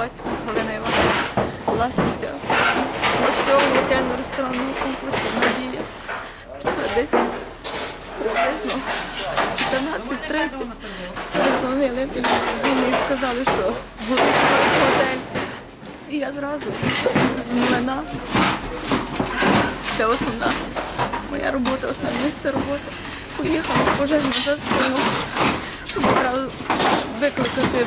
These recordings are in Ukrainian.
Головацька Галина Івановна, власниця цього готельно-ресторанного комплексу Надія. Десь приблизно 14.30 перезвонили мені і сказали, що готель. І я зразу з млина. Це основна моя робота, основне місце роботи. Поїхала в пожежну частину, щоб викликати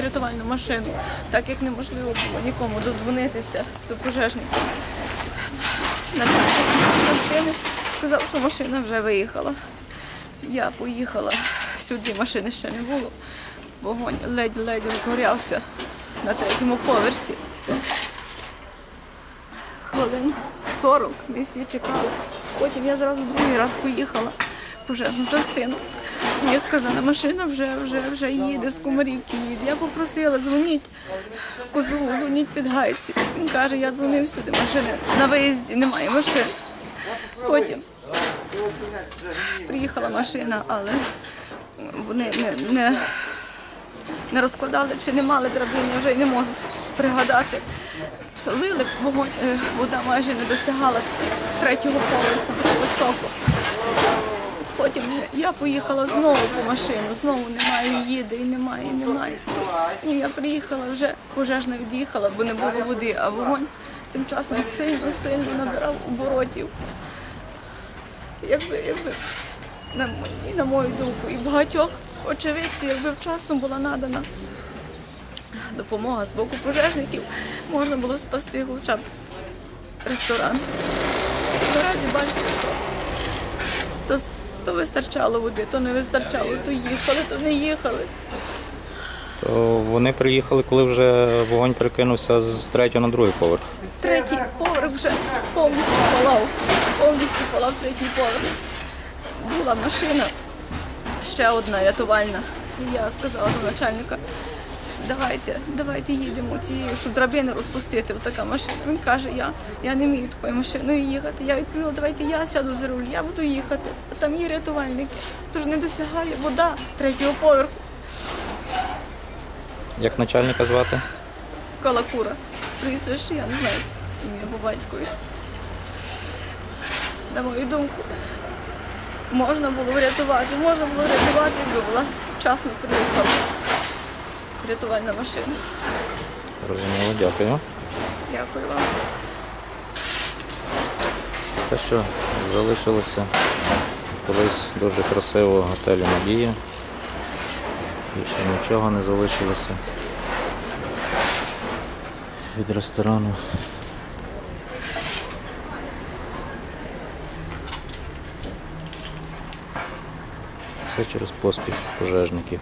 рятувальну машину, так як неможливо було нікому дозвонитися до пожежників. Частини сказав, що машина вже виїхала. Я поїхала сюди, машини ще не було. Вогонь ледь-ледь розгорявся на третьому поверсі. Хвилин 40 ми всі чекали. Потім я зразу другий раз поїхала в пожежну частину. Мені сказали, машина вже, вже, вже їде, з Комарівки їде. Я попросила, дзвоніть козлу, дзвоніть під гайці. Він каже, я дзвонив сюди, машини на виїзді, немає машин. Потім приїхала машина, але вони не, не, не розкладали чи не мали драбини, вже й не можу пригадати. Лили е, вода майже не досягала третього поверху, високо. Потім я поїхала знову по машину, знову немає, їде і немає, і немає. І я приїхала вже, пожежна від'їхала, бо не було води, а вогонь тим часом сильно-сильно набирав оборотів. Якби, якби на, і на мою думку, і багатьох очевидців, якби вчасно була надана допомога з боку пожежників, можна було спасти хоча б ресторан. Наразі бачите, що то, вистачало води, то не вистачало, то їхали, то не їхали. Вони приїхали, коли вже вогонь перекинувся з третього на другий поверх. Третій поверх вже повністю палав, повністю палав третій поверх. Була машина, ще одна рятувальна. І я сказала до начальника, давайте, давайте їдемо цією, щоб драбини розпустити. Така машина. Він каже, я, я не вмію такою машиною їхати. Я відповіла, давайте я сяду за руль, я буду їхати. А там є рятувальники. Тож не досягає вода третього поверху. Як начальника звати? Калакура. Прізвище, я не знаю ім'я по батькові. На мою думку, можна було врятувати, можна було врятувати, якби була вчасно приїхала рятувальна машина. Розуміло, дякую. Дякую вам. Те, що залишилося колись дуже красивого готелю Надія. Більше нічого не залишилося від ресторану. Все через поспіх пожежників.